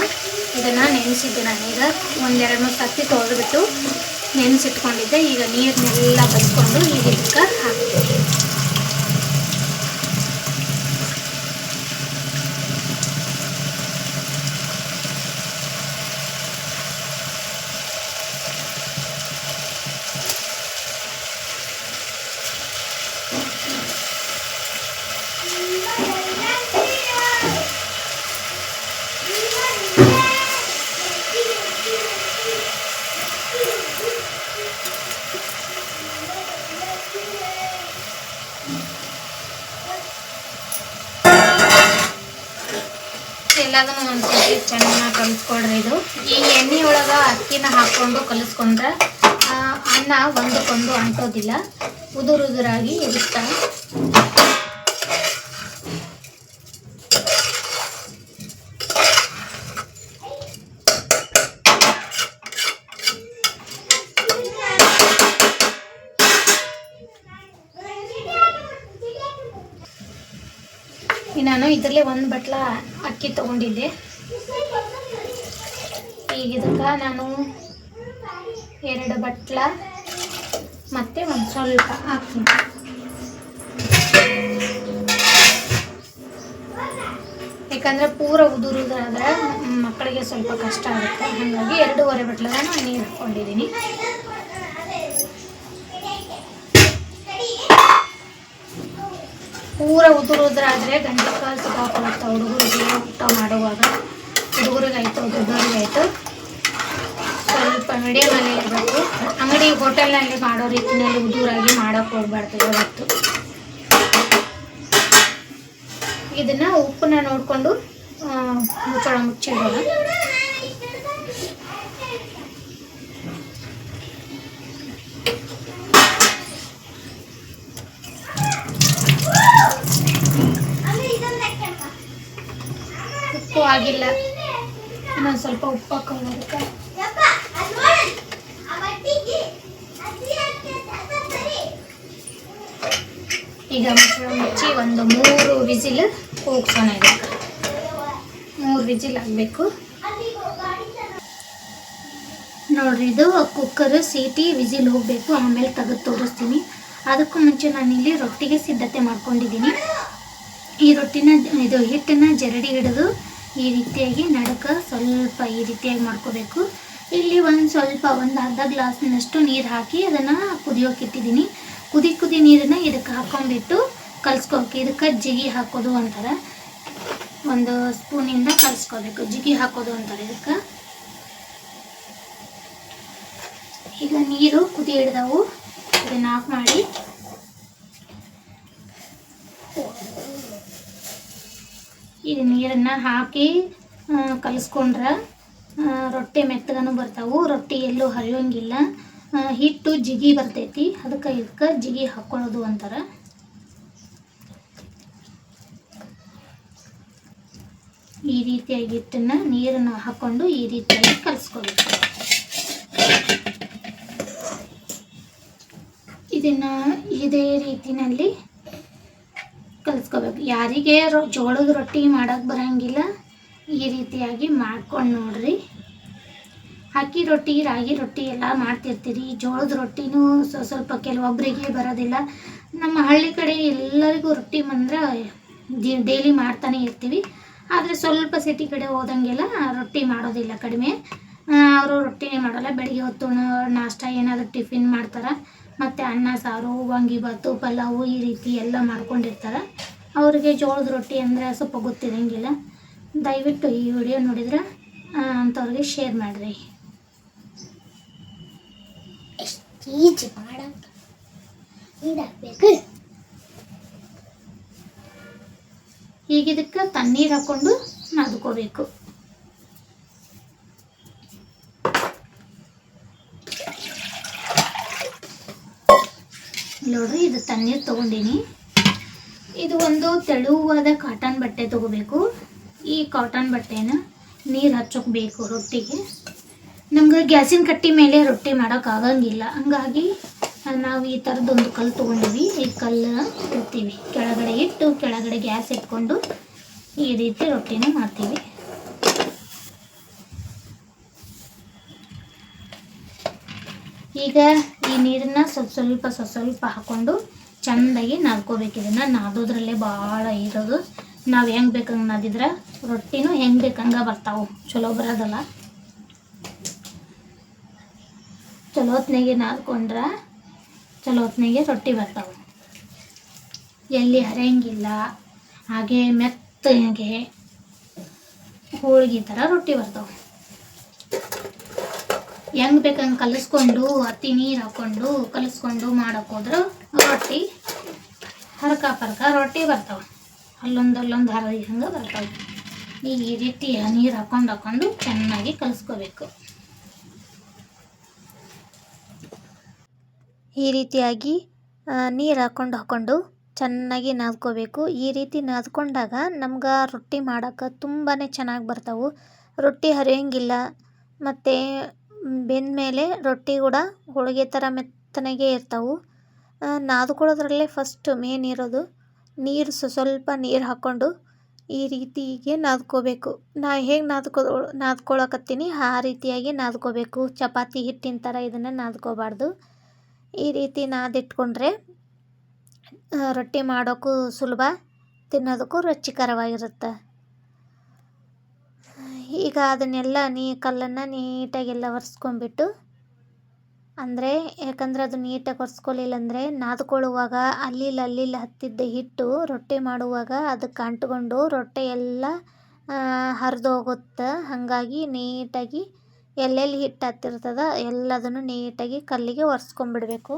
ಇದನ್ನು ನೆನೆಸಿದ್ದೆ ನಾನೀಗ ಒಂದೆರಡು ಮೂರು ಸತ್ತಿ ತೊಳೆದ್ಬಿಟ್ಟು ನೆನೆಸಿಟ್ಕೊಂಡಿದ್ದೆ. ಈಗ ನೀರನ್ನೆಲ್ಲ ಬಸ್ಕೊಂಡು ಈಗ ಇದಕ್ಕೆ ಹಾಕ್ತೀನಿ ಎಲ್ಲದನ್ನು ಚೆನ್ನಾಗಿ ಕಲಿಸ್ಕೊಡ್ರಿ ಇದು. ಈ ಎಣ್ಣೆ ಒಳಗೆ ಅಕ್ಕಿನ ಹಾಕ್ಕೊಂಡು ಕಲಿಸ್ಕೊಂಡ್ರೆ ಅನ್ನ ಒಂದಕ್ಕೊಂದು ಅಂಟೋದಿಲ್ಲ. ಉದುರು ಉದುರಾಗಿ ಇರುತ್ತೆ? ನಾನು ಇದರಲ್ಲೇ ಒಂದು ಬಟ್ಲ ಅಕ್ಕಿ ತಗೊಂಡಿದ್ದೆ. ಈಗ ಇದಕ್ಕೆ ನಾನು ಎರಡು ಬಟ್ಲ, ಮತ್ತೆ ಒಂದು ಸ್ವಲ್ಪ ಹಾಕ್ತೀನಿ. ಯಾಕಂದರೆ ಪೂರ ಉದುರುದಾದ್ರೆ ಮಕ್ಕಳಿಗೆ ಸ್ವಲ್ಪ ಕಷ್ಟ ಆಗುತ್ತೆ. ಹಾಗಾಗಿ ಎರಡೂವರೆ ಬಟ್ಲ ನಾನು ನೀರು ಹಾಕ್ಕೊಂಡಿದ್ದೀನಿ ಪೂರ ಉದುರು ಉದುರುದ್ರಾದ್ರೆ ಗಂಟೆ ಕಾಲು ಸಿಕ್ಕಾಕೊಳ್ಳುತ್ತೆ ಹುಡುಗರಿಗೆ ಊಟ ಮಾಡುವಾಗ ಹುಡುಗರಿಗಾಯ್ತು, ದೊಡ್ಡವರಿಗಾಯ್ತು. ಸ್ವಲ್ಪ ಮೀಡಿಯಮಲ್ಲಿ ಇರಬೇಕು. ಅಂಗಡಿ, ಹೋಟೆಲ್ನಲ್ಲಿ ಮಾಡೋ ರೀತಿಯಲ್ಲಿ ಉದುರಾಗಿ ಮಾಡೋಕ್ಕೆ ಹೋಗ್ಬಾರ್ದು ಇವತ್ತು ಇದನ್ನ ಉಪ್ಪನ್ನ ನೋಡಿಕೊಂಡು ಮುಚ್ಚಳ ಮುಚ್ಚಿಡೋಣ. ಉಪ್ಪು ಆಗಿಲ್ಲ. ಇನ್ನೊಂದು ಸ್ವಲ್ಪ ಉಪ್ಪು ಹಾಕೊಂಡ್ಬಿಡುತ್ತೆ ಈಗ ಮುಚ್ಚಳ ಮುಚ್ಚಿ ಒಂದು ಮೂರು ವಿಜಿಲ್ ಕೂಗ್ಸೋಣ ಇದೆ ಮೂರು ವಿಜಿಲ್ ಆಗಬೇಕು. ನೋಡ್ರಿ ಇದು ಕುಕ್ಕರ್ ಸೀಟಿ ವಿಜಿಲ್ ಹೋಗಬೇಕು. ಆಮೇಲೆ ತೆಗೆದು ತೋರಿಸ್ತೀನಿ. ಅದಕ್ಕೂ ಮುಂಚೆ ನಾನಿಲ್ಲಿ ರೊಟ್ಟಿಗೆ ಸಿದ್ಧತೆ ಮಾಡ್ಕೊಂಡಿದ್ದೀನಿ. ಈ ರೊಟ್ಟಿನ ಇದು ಹಿಟ್ಟನ್ನ ಜರಡಿ ಹಿಡಿದು ಈ ರೀತಿಯಾಗಿ ನಡಕ ಸ್ವಲ್ಪ ಈ ರೀತಿಯಾಗಿ ಮಾಡ್ಕೋಬೇಕು. ಇಲ್ಲಿ ಒಂದು ಸ್ವಲ್ಪ ಒಂದು ಅರ್ಧ ಗ್ಲಾಸ್ನಷ್ಟು ನೀರು ಹಾಕಿ ಅದನ್ನು ಕುದಿಯೋಕೆ ಇಟ್ಟಿದ್ದೀನಿ. ಕುದಿ ಕುದಿ ನೀರನ್ನು ಇದಕ್ಕೆ ಹಾಕೊಂಡ್ಬಿಟ್ಟು ಕಲಿಸ್ಕೋಬೇಕು ಇದಕ್ಕೆ ಜಿಗಿ ಹಾಕೋದು ಅಂತಾರೆ. ಒಂದು ಸ್ಪೂನಿಂದ ಕಲಿಸ್ಕೋಬೇಕು ಜಿಗಿ ಹಾಕೋದು ಅಂತಾರೆ ಇದಕ್ಕೆ. ಈಗ ನೀರು ಕುದಿ ಹಿಡ್ದವು. ಇದನ್ನು ಆಫ್ ಮಾಡಿ ಈಗ ನೀರನ್ನು ಹಾಕಿ ಕಲಿಸ್ಕೊಂಡ್ರೆ ರೊಟ್ಟಿ ಮೆತ್ತಗನು ಬರ್ತಾವು. ರೊಟ್ಟಿ ಎಲ್ಲೂ ಹರಿಯೋಂಗಿಲ್ಲ. ಹಿಟ್ಟು ಜಿಗಿ ಬರ್ತೈತಿ. ಅದಕ್ಕೆ ಇದಕ್ಕೆ ಜಿಗಿ ಹಾಕ್ಕೊಳ್ಳೋದು ಅಂತಾರೆ. ಈ ರೀತಿಯಾಗಿ ಹಿಟ್ಟನ್ನು ನೀರನ್ನು ಹಾಕ್ಕೊಂಡು ಈ ರೀತಿಯಾಗಿ ಕಲಿಸ್ಕೊಬೇಕು. ಇದನ್ನ ಇದೇ ರೀತಿನಲ್ಲಿ ಕಲಿಸ್ಕೋಬೇಕು. ಯಾರಿಗೆ ರೊ, ಜೋಳದ ರೊಟ್ಟಿ ಮಾಡೋಕೆ ಬರಂಗಿಲ್ಲ, ಈ ರೀತಿಯಾಗಿ ಮಾಡ್ಕೊಂಡು ನೋಡ್ರಿ. ಅಕ್ಕಿ ರೊಟ್ಟಿ, ರಾಗಿ ರೊಟ್ಟಿ ಎಲ್ಲ ಮಾಡ್ತಿರ್ತೀರಿ. ಜೋಳದ ರೊಟ್ಟಿನೂ ಸ್ವ- ಸ್ವಲ್ಪ ಕೆಲವೊಬ್ಬರಿಗೆ ಬರೋದಿಲ್ಲ. ನಮ್ಮ ಹಳ್ಳಿ ಕಡೆ ಎಲ್ಲರಿಗೂ ರೊಟ್ಟಿ ಬಂದ್ರೆ ಡೈಲಿ ಮಾಡ್ತಾನೆ ಇರ್ತೀವಿ. ಆದರೆ ಸ್ವಲ್ಪ ಸಿಟಿ ಕಡೆ ಹೋದಂಗೆಲ್ಲ ರೊಟ್ಟಿ ಮಾಡೋದಿಲ್ಲ ಕಡಿಮೆ. ಅವರು ರೊಟ್ಟಿನೇ ಮಾಡೋಲ್ಲ. ಬೆಳಿಗ್ಗೆ ಹೊತ್ತು ನಾಷ್ಟ ಏನಾದರೂ ಟಿಫಿನ್ ಮಾಡ್ತಾರೆ. ಮತ್ತು ಅನ್ನ ಸಾರು ವಾಂಗಿಭಾತು ಪಲಾವು ಈ ರೀತಿ ಎಲ್ಲ ಮಾಡ್ಕೊಂಡಿರ್ತಾರೆ. ಅವರಿಗೆ ಜೋಳದ ರೊಟ್ಟಿ ಅಂದರೆ ಸ್ವಲ್ಪ ಗೊತ್ತಿರಂಗಿಲ್ಲ ದಯವಿಟ್ಟು ಈ ವಿಡಿಯೋ ನೋಡಿದ್ರೆ ಅಂಥವ್ರಿಗೆ ಶೇರ್ ಮಾಡಿರಿ. ಈಜಿ ಮಾಡಂತ. ಇಡಬೇಕು ಈಗ ಇದಕ್ಕೆ ತಣ್ಣೀರು ಹಾಕ್ಕೊಂಡು ನಾದ್ಕೋಬೇಕು. ನೋಡ್ರಿ, ಇದು ತಣ್ಣೀರು ತಗೊಂಡಿನಿ. ಇದು ಒಂದು ತೆಳುವಾದ ಕಾಟನ್ ಬಟ್ಟೆ ತಗೋಬೇಕು. ಈ ಕಾಟನ್ ಬಟ್ಟೆನ ನೀರು ಹಚ್ಚೋಕೆ ಬೇಕು ರೊಟ್ಟಿಗೆ. ನಮ್ಗೆ ಗ್ಯಾಸಿನ ಕಟ್ಟಿ ಮೇಲೆ ರೊಟ್ಟಿ ಮಾಡೋಕೆ ಆಗಂಗಿಲ್ಲ. ಹಂಗಾಗಿ ನಾವು ಈ ಥರದ್ದೊಂದು ಕಲ್ಲು ತೊಗೊಂಡಿವಿ. ಈ ಕಲ್ಲು ಇಡ್ತೀವಿ ಕೆಳಗಡೆ ಇಟ್ಟು ಕೆಳಗಡೆ ಗ್ಯಾಸ್ ಇಟ್ಕೊಂಡು ಈ ರೀತಿ ರೊಟ್ಟಿನ ಮಾಡ್ತೀವಿ. ಈಗ ಈ ನೀರನ್ನ ಸ್ವಲ್ಪ ಸ್ವಲ್ಪ ಸ್ವಲ್ಪ ಸ್ವಲ್ಪ ಹಾಕ್ಕೊಂಡು ಚೆಂದಾಗಿ ನಾದ್ಕೋಬೇಕು. ಇದನ್ನು ನಾದೋದ್ರಲ್ಲೇ ಭಾಳ ಇರೋದು. ನಾವು ಹೆಂಗೆ ಬೇಕಂಗ ನಾದಿದ್ರೆ ರೊಟ್ಟಿನೂ ಹೆಂಗೆ ಬೇಕಂಗೆ ಬರ್ತಾವೆ. ಚಲೋ ಬರೋದಲ್ಲ. ಚಲೋ ಹೊತ್ನಾಗೆ ನಾದ್ಕೊಂಡ್ರೆ ಹೊತ್ನಾಗೆ ರೊಟ್ಟಿ ಬರ್ತಾವೆ. ಎಲ್ಲಿ ಹರಿಯಂಗಿಲ್ಲ, ಹಾಗೆ ಮೆತ್ತಗೆ ಹೋಳ್ಗೆ ಥರ ರೊಟ್ಟಿ ಬರ್ತಾವೆ. ಹೆಂಗ್ ಬೇಕಂಗೆ ಕಲಿಸ್ಕೊಂಡು ಅತ್ತಿ ನೀರು ಹಾಕ್ಕೊಂಡು ಕಲಿಸ್ಕೊಂಡು ಮಾಡೋಕೆ ಹೋದ್ರೆ ರೊಟ್ಟಿ ಹರಕ ಪರಕ ರೊಟ್ಟಿ ಬರ್ತಾವೆ. ಅಲ್ಲೊಂದು ಅಲ್ಲೊಂದು ಹರ ಹಂಗೆ ಬರ್ತಾವೆ. ಈಗ ಈ ರೀತಿ ನೀರು ಹಾಕೊಂಡು ಹಾಕೊಂಡು ಚೆನ್ನಾಗಿ ಕಲಿಸ್ಕೋಬೇಕು. ಈ ರೀತಿಯಾಗಿ ನೀರು ಹಾಕೊಂಡು ಹಾಕೊಂಡು ಚೆನ್ನಾಗಿ ನಾದ್ಕೋಬೇಕು. ಈ ರೀತಿ ನಾದ್ಕೊಂಡಾಗ ನಮ್ಗೆ ರೊಟ್ಟಿ ಮಾಡೋಕೆ ತುಂಬಾ ಚೆನ್ನಾಗಿ ಬರ್ತಾವು. ರೊಟ್ಟಿ ಹರಿಯೋಂಗಿಲ್ಲ, ಮತ್ತು ಬೆಂದಮೇಲೆ ರೊಟ್ಟಿ ಕೂಡ ಹೋಳಿಗೆ ಥರ ಮೆತ್ತನೆಗೆ ಇರ್ತವೆ. ನಾದ್ಕೊಳ್ಳೋದ್ರಲ್ಲೇ ಫಸ್ಟ್ ಮೇನ್ ಇರೋದು ನೀರು ಸ್ವ ಸ್ವಲ್ಪ ನೀರು ಹಾಕ್ಕೊಂಡು ಈ ರೀತಿಗೆ ನಾದ್ಕೋಬೇಕು. ನಾ ಹೇಗೆ ನಾದ್ಕೊ, ನಾದ್ಕೊಳಕತ್ತೀನಿ ಆ ರೀತಿಯಾಗಿ ನಾದ್ಕೋಬೇಕು. ಚಪಾತಿ ಹಿಟ್ಟಿನ ಥರ ಇದನ್ನು ನಾದ್ಕೋಬಾರ್ದು. ಈ ರೀತಿ ನಾದಿಟ್ಕೊಂಡ್ರೆ ರೊಟ್ಟಿ ಮಾಡೋಕ್ಕೂ ಸುಲಭ, ತಿನ್ನೋದಕ್ಕೂ ರುಚಿಕರವಾಗಿರುತ್ತೆ. ಈಗ ಅದನ್ನೆಲ್ಲ ನೀ ಕಲ್ಲನ್ನು ನೀಟಾಗೆಲ್ಲ ಒರೆಸ್ಕೊಂಬಿಟ್ಟು ಅಂದರೆ ಯಾಕಂದರೆ ಅದು ನೀಟಾಗಿ ಒರೆಸ್ಕೊಲಿಲ್ಲ ಅಂದರೆ ನಾದ್ಕೊಳ್ಳುವಾಗ ಅಲ್ಲಿಲ್ಲಿ ಅಲ್ಲಿಲ್ಲಿ ಹತ್ತಿದ್ದ ಹಿಟ್ಟು ರೊಟ್ಟಿ ಮಾಡುವಾಗ ಅದಕ್ಕೆ ಅಂಟ್ಕೊಂಡು ರೊಟ್ಟಿ ಎಲ್ಲ ಹರಿದೋಗುತ್ತೆ. ಹಾಗಾಗಿ ನೀಟಾಗಿ ಎಲ್ಲೆಲ್ಲಿ ಹಿಟ್ಟು ಹತ್ತಿರ್ತದ ಎಲ್ಲದನ್ನು ನೀಟಾಗಿ ಕಲ್ಲಿಗೆ ಒರೆಸ್ಕೊಂಬಿಡ್ಬೇಕು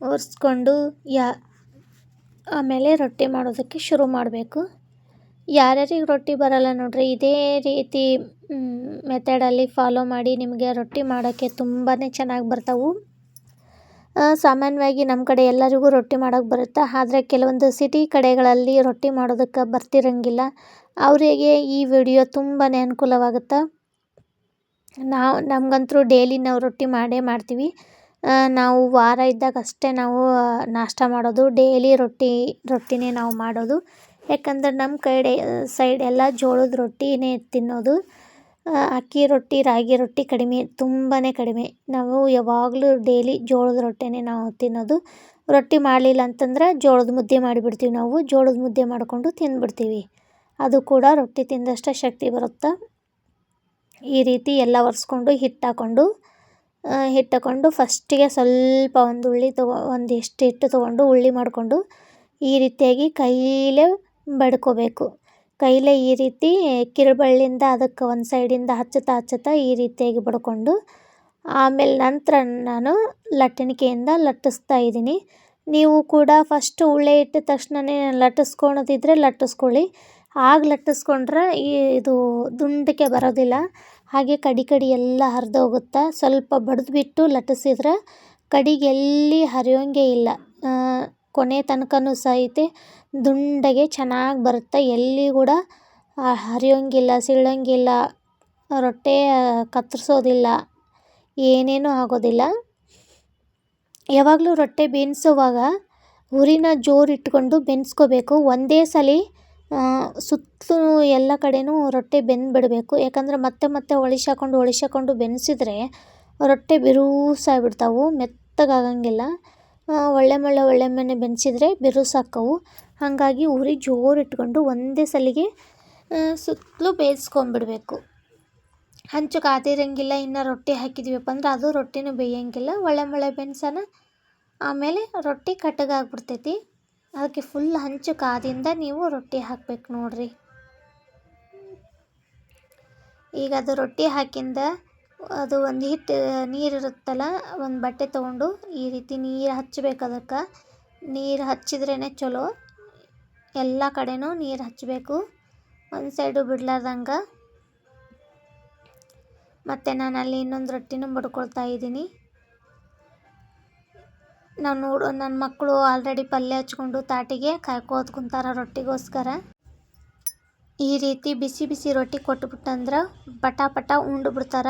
ಒರೆಸ್ಕೊಂಡು ಯಾ, ಆಮೇಲೆ ರೊಟ್ಟಿ ಮಾಡೋದಕ್ಕೆ ಶುರು ಮಾಡಬೇಕು. ಯಾರ್ಯಾರಿಗೆ ರೊಟ್ಟಿ ಬರಲ್ಲ ನೋಡ್ರಿ, ಇದೇ ರೀತಿ ಮೆಥಡಲ್ಲಿ ಫಾಲೋ ಮಾಡಿ ನಿಮಗೆ ರೊಟ್ಟಿ ಮಾಡೋಕ್ಕೆ ತುಂಬಾ ಚೆನ್ನಾಗಿ ಬರ್ತಾವೆ. ಸಾಮಾನ್ಯವಾಗಿ ನಮ್ಮ ಕಡೆ ಎಲ್ಲರಿಗೂ ರೊಟ್ಟಿ ಮಾಡೋಕ್ಕೆ ಬರುತ್ತೆ? ಆದರೆ ಕೆಲವೊಂದು ಸಿಟಿ ಕಡೆಗಳಲ್ಲಿ ರೊಟ್ಟಿ ಮಾಡೋದಕ್ಕೆ ಬರ್ತಿರಂಗಿಲ್ಲ. ಅವರಿಗೆ ಈ ವಿಡಿಯೋ ತುಂಬಾ ಅನುಕೂಲವಾಗುತ್ತೆ? ನಾವು ನಮಗಂತೂ ಡೈಲಿ ನಾವು ರೊಟ್ಟಿ ಮಾಡೇ ಮಾಡ್ತೀವಿ. ನಾವು ವಾರ ಇದ್ದಾಗ ಅಷ್ಟೇ ನಾವು ನಾಷ್ಟ ಮಾಡೋದು. ಡೈಲಿ ರೊಟ್ಟಿ, ರೊಟ್ಟಿನೇ ನಾವು ಮಾಡೋದು. ಯಾಕಂದ್ರೆ ನಮ್ಮ ಕಡೆ ಸೈಡ್ ಎಲ್ಲ ಜೋಳದ ರೊಟ್ಟಿನೇ ತಿನ್ನೋದು. ಅಕ್ಕಿ ರೊಟ್ಟಿ, ರಾಗಿ ರೊಟ್ಟಿ ಕಡಿಮೆ ತುಂಬಾ ಕಡಿಮೆ. ನಾವು ಯಾವಾಗಲೂ ಡೈಲಿ ಜೋಳದ ರೊಟ್ಟಿನೇ ನಾವು ತಿನ್ನೋದು. ರೊಟ್ಟಿ ಮಾಡಲಿಲ್ಲ ಅಂತಂದ್ರೆ ಜೋಳದ ಮುದ್ದೆ ಮಾಡಿಬಿಡ್ತೀವಿ ನಾವು. ಜೋಳದ ಮುದ್ದೆ ಮಾಡಿಕೊಂಡು ತಿಂದುಬಿಡ್ತೀವಿ. ಅದು ಕೂಡ ರೊಟ್ಟಿ ತಿಂದಷ್ಟು ಶಕ್ತಿ ಬರುತ್ತೆ? ಈ ರೀತಿ ಎಲ್ಲ ಒರೆಸ್ಕೊಂಡು, ಹಿಟ್ಟು ಹಾಕ್ಕೊಂಡು ಹಿಟ್ಟು ಹಾಕ್ಕೊಂಡು ಫಸ್ಟಿಗೆ ಸ್ವಲ್ಪ ಒಂದು ಉಳ್ಳಿ ತೊಗೊ, ಒಂದಿಷ್ಟು ಹಿಟ್ಟು ತೊಗೊಂಡು ಉಳ್ಳಿ ಮಾಡಿಕೊಂಡು ಈ ರೀತಿಯಾಗಿ ಕೈಲೇ ಬಡ್ಕೋಬೇಕು. ಕೈಲೇ ಈ ರೀತಿ ಕಿರುಬಳ್ಳಿಯಿಂದ ಅದಕ್ಕೆ ಒಂದು ಸೈಡಿಂದ ಹಚ್ಚುತ್ತಾ ಹಚ್ಚುತ್ತಾ ಈ ರೀತಿಯಾಗಿ ಬಡ್ಕೊಂಡು, ಆಮೇಲೆ ನಂತರ ನಾನು ಲಟ್ಟಣಿಕೆಯಿಂದ ಲಟ್ಟಿಸ್ತಾ ಇದ್ದೀನಿ. ನೀವು ಕೂಡ ಫಸ್ಟ್ ಉಳ್ಳೆ ಇಟ್ಟ ತಕ್ಷಣನೇ ಲಟ್ಟಿಸ್ಕೊಳೋದಿದ್ರೆ ಲಟ್ಟಿಸ್ಕೊಳ್ಳಿ. ಆಗ ಲಟ್ಟಿಸ್ಕೊಂಡ್ರೆ ಈ ಇದು ದುಂಡಕ್ಕೆ ಬರೋದಿಲ್ಲ. ಹಾಗೆ ಕಡಿ ಕಡಿ ಎಲ್ಲ ಹರಿದೋಗುತ್ತೆ ಸ್ವಲ್ಪ ಬಡಿದ್ಬಿಟ್ಟು ಲಟ್ಟಿಸಿದ್ರೆ ಕಡಿಗೆ ಎಲ್ಲಿ ಹರಿಯೋಂಗೆ ಇಲ್ಲ. ಕೊನೆ ತನಕನೂ ಸಹಿತ ದುಂಡಗೆ ಚೆನ್ನಾಗಿ ಬರುತ್ತೆ. ಎಲ್ಲಿ ಕೂಡ ಹರಿಯೋಂಗಿಲ್ಲ, ಸೀಳೋಂಗಿಲ್ಲ, ರೊಟ್ಟಿ ಕತ್ತರಿಸೋದಿಲ್ಲ, ಏನೇನೂ ಆಗೋದಿಲ್ಲ. ಯಾವಾಗಲೂ ರೊಟ್ಟಿ ಬೇಯಿಸುವಾಗ ಉರಿನ ಜೋರು ಇಟ್ಕೊಂಡು ಬೆನ್ಸ್ಕೋಬೇಕು. ಒಂದೇ ಸಲ ಸುತ್ತಲೂ ಎಲ್ಲ ಕಡೆಯೂ ರೊಟ್ಟಿ ಬೆಂದ್ಬಿಡಬೇಕು. ಯಾಕಂದರೆ ಮತ್ತೆ ಮತ್ತೆ ಒಳಿಸಾಕೊಂಡು ಒಳಿಸಾಕೊಂಡು ಬೆನ್ಸಿದ್ರೆ ರೊಟ್ಟಿ ಬಿರುಸಾಗ್ಬಿಡ್ತಾವೆ, ಮೆತ್ತಗಾಗಂಗಿಲ್ಲ. ಒಳ್ಳೆ ಮಳೆ ಒಳ್ಳೆ ಮನೆ ಬೆನ್ಸಿದ್ರೆ ಬಿರುಸಾಕ್ಕವು. ಹಾಗಾಗಿ ಉರಿ ಜೋರು ಇಟ್ಕೊಂಡು ಒಂದೇ ಸಲಿಗೆ ಸುತ್ತಲೂ ಬೇಯಿಸ್ಕೊಂಬಿಡ್ಬೇಕು ಹಂಚು ಕಾದಿರಂಗಿಲ್ಲ, ಇನ್ನು ರೊಟ್ಟಿ ಹಾಕಿದ್ವಿಪ್ಪ ಅಂದ್ರೆ ಅದು ರೊಟ್ಟಿನೂ ಬೇಯಂಗಿಲ್ಲ. ಒಳ್ಳೆ ಮಳೆ ಬೆನ್ಸನ, ಆಮೇಲೆ ರೊಟ್ಟಿ ಕಟ್ಟಗಾಗ್ಬಿಡ್ತೈತಿ. ಅದಕ್ಕೆ ಫುಲ್ ಹಂಚು ಕಾದಿಂದ ನೀವು ರೊಟ್ಟಿ ಹಾಕ್ಬೇಕು ನೋಡ್ರಿ. ಈಗ ಅದು ರೊಟ್ಟಿ ಹಾಕಿಂದ ಅದು ಒಂದು ಹಿಟ್ಟು ನೀರು ಇರುತ್ತಲ್ಲ, ಒಂದು ಬಟ್ಟೆ ತೊಗೊಂಡು ಈ ರೀತಿ ನೀರು ಹಚ್ಚಬೇಕು ಅದಕ್ಕೆ. ನೀರು ಹಚ್ಚಿದ್ರೇ ಚಲೋ. ಎಲ್ಲ ಕಡೆನೂ ನೀರು ಹಚ್ಚಬೇಕು ಒಂದು ಸೈಡು ಬಿಡ್ಲಾರ್ದಂಗೆ. ಮತ್ತು ನಾನು ಅಲ್ಲಿ ಇನ್ನೊಂದು ರೊಟ್ಟಿನೂ ಬಡ್ಕೊಳ್ತಾ ಇದ್ದೀನಿ. ನಾವು ನೋಡು ನನ್ನ ಮಕ್ಕಳು ಆಲ್ರೆಡಿ ಪಲ್ಯ ಹಚ್ಕೊಂಡು ತಾಟಿಗೆ ಕಾಯ್ಕೋತ ಕುಂತಾರ ರೊಟ್ಟಿಗೋಸ್ಕರ. ಈ ರೀತಿ ಬಿಸಿ ಬಿಸಿ ರೊಟ್ಟಿ ಕೊಟ್ಬಿಟ್ಟಂದ್ರೆ ಪಟ ಪಟ ಉಂಡು ಬಿಡ್ತಾರ.